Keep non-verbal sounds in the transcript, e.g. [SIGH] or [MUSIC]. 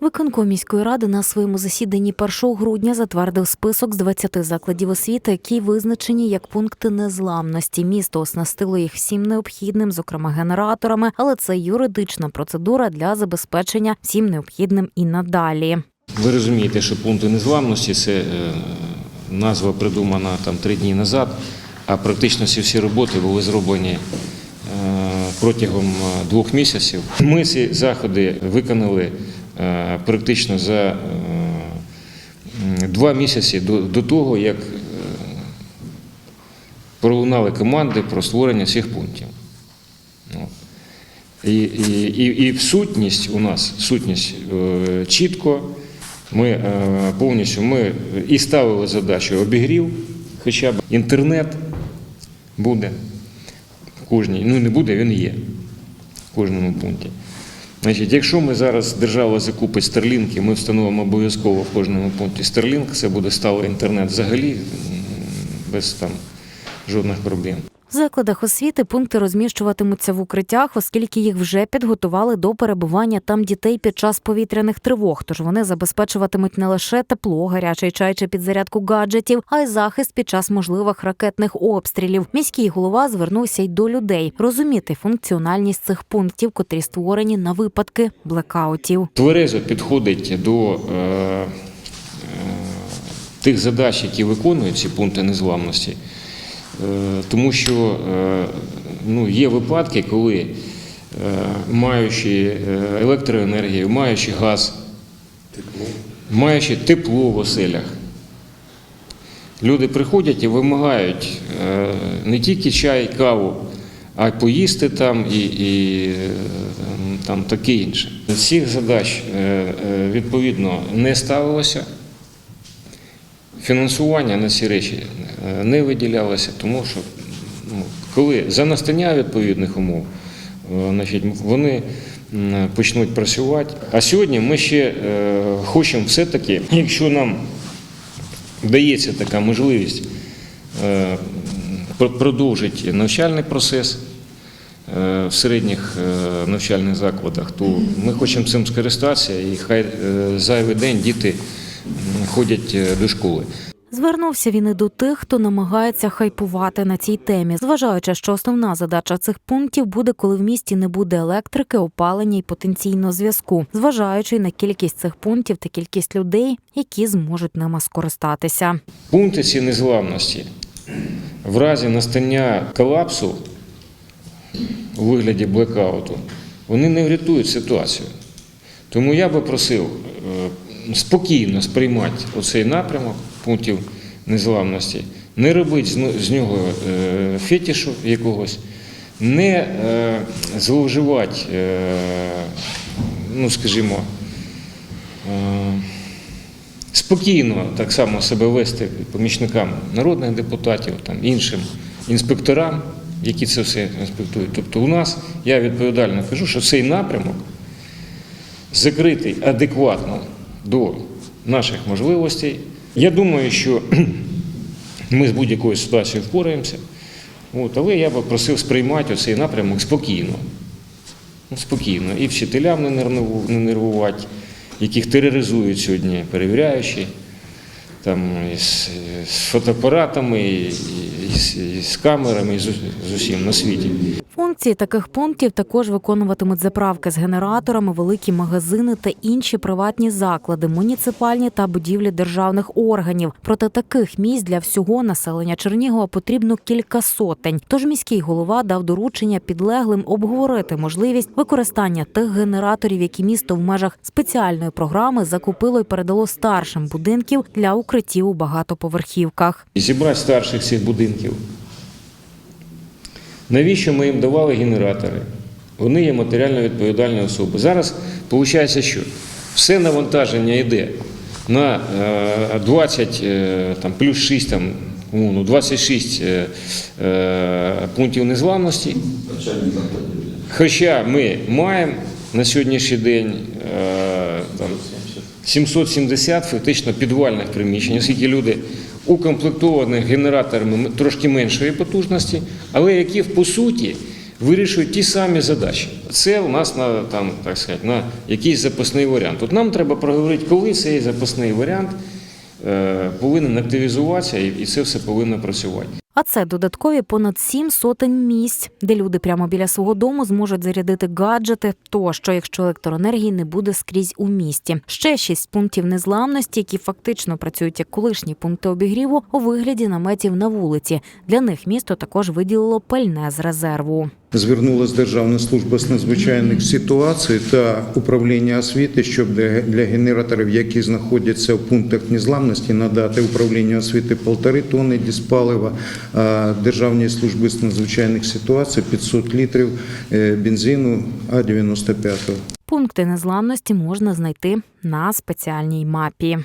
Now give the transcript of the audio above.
Виконком міської ради на своєму засіданні 1 грудня затвердив список з 20 закладів освіти, які визначені як пункти незламності. Місто оснастило їх всім необхідним, зокрема генераторами, але це юридична процедура для забезпечення всім необхідним і надалі. Ви розумієте, що пункти незламності це е, назва придумана там три дні назад, а практично всі всі роботи були зроблені е, протягом е, двох місяців. Ми ці заходи виконали практично за е, два місяці до, того, як е, пролунали команди про створення цих пунктів. І, і, і, сутність у нас сутність е, чітко. Ми е, повністю ми і ставили задачу обігрів, хоча б інтернет буде кожній, ну не буде, він є в кожному пункті. Значить, якщо ми зараз держава закупить стерлінки, ми встановимо обов'язково в кожному пункті стерлінг, це буде стало інтернет взагалі без там жодних проблем. В закладах освіти пункти розміщуватимуться в укриттях, оскільки їх вже підготували до перебування там дітей під час повітряних тривог. Тож вони забезпечуватимуть не лише тепло, гарячий чай чи підзарядку гаджетів, а й захист під час можливих ракетних обстрілів. Міський голова звернувся й до людей розуміти функціональність цих пунктів, котрі створені на випадки блекаутів. тверезо підходить до е, е, тих задач, які виконують ці пункти незламності, тому що е, ну, є випадки, коли е, маючи е, електроенергію, маючи газ, маючи тепло в оселях, люди приходять і вимагають е, не тільки чай, каву, а й поїсти там і, і е, там таке інше. Цих задач е, е, відповідно не ставилося. Фінансування на ці речі е, не виділялося, тому що ну, коли за настання відповідних умов, е, значить, вони почнуть працювати. А сьогодні ми ще е, хочемо все-таки, якщо нам дається така можливість продовжити навчальний процес в середніх навчальних закладах, то ми хочемо цим скористатися і хай зайвий день діти ходять е, до школи. Звернувся він і до тих, хто намагається хайпувати на цій темі, зважаючи, що основна задача цих пунктів буде, коли в місті не буде електрики, опалення і потенційно зв'язку, зважаючи на кількість цих пунктів та кількість людей, які зможуть ними скористатися. Пункти ці незламності в разі настання колапсу у вигляді блекауту, вони не врятують ситуацію. Тому я би просив е, спокійно сприймати оцей напрямок пунктів незламності, не робити з нього е, фетішу якогось, не е, зловживати, е, ну скажімо, спокійно так само себе вести помічникам народних депутатів, там, іншим інспекторам, які це все інспектують. Тобто у нас, я відповідально кажу, що цей напрямок закритий адекватно до наших можливостей. Я думаю, що [CLEARS THROAT] ми з будь-якою ситуацією впораємося. От, але я би просив сприймати цей напрямок спокійно. Ну, спокійно. І вчителям не нерву- не нервувати, яких тероризують сьогодні перевіряючі, там, з фотоапаратами, і, з- камерами, і з усім на світі. Функції таких пунктів також виконуватимуть заправки з генераторами, великі магазини та інші приватні заклади, муніципальні та будівлі державних органів. Проте таких місць для всього населення Чернігова потрібно кілька сотень. Тож міський голова дав доручення підлеглим обговорити можливість використання тих генераторів, які місто в межах спеціальної програми закупило і передало старшим будинків для укриттів у багатоповерхівках. Зібрати старших цих будинків. Навіщо ми їм давали генератори? Вони є матеріально відповідальні особи. Зараз виходить, що все навантаження йде на е, 20 е, там, плюс 6, там, умовно, 26 е, е, пунктів незламності. Хоча ми маємо на сьогоднішній день е, там, 770 фактично підвальних приміщень, оскільки люди укомплектовані генераторами трошки меншої потужності, але які по суті вирішують ті самі задачі. Це у нас на там, так сказати, на якийсь запасний варіант. От нам треба проговорити, коли цей запасний варіант е, повинен активізуватися і це все повинно працювати. А це додаткові понад сім сотень місць, де люди прямо біля свого дому зможуть зарядити гаджети, тощо, якщо електроенергії не буде скрізь у місті. Ще шість пунктів незламності, які фактично працюють як колишні пункти обігріву у вигляді наметів на вулиці. Для них місто також виділило пальне з резерву. Звернулась Державна служба з надзвичайних ситуацій та управління освіти, щоб для генераторів, які знаходяться в пунктах незламності, надати управлінню освіти полтори тонни дізпалива, а Державній службі з надзвичайних ситуацій 500 літрів е, бензину А-95. Пункти незламності можна знайти на спеціальній мапі.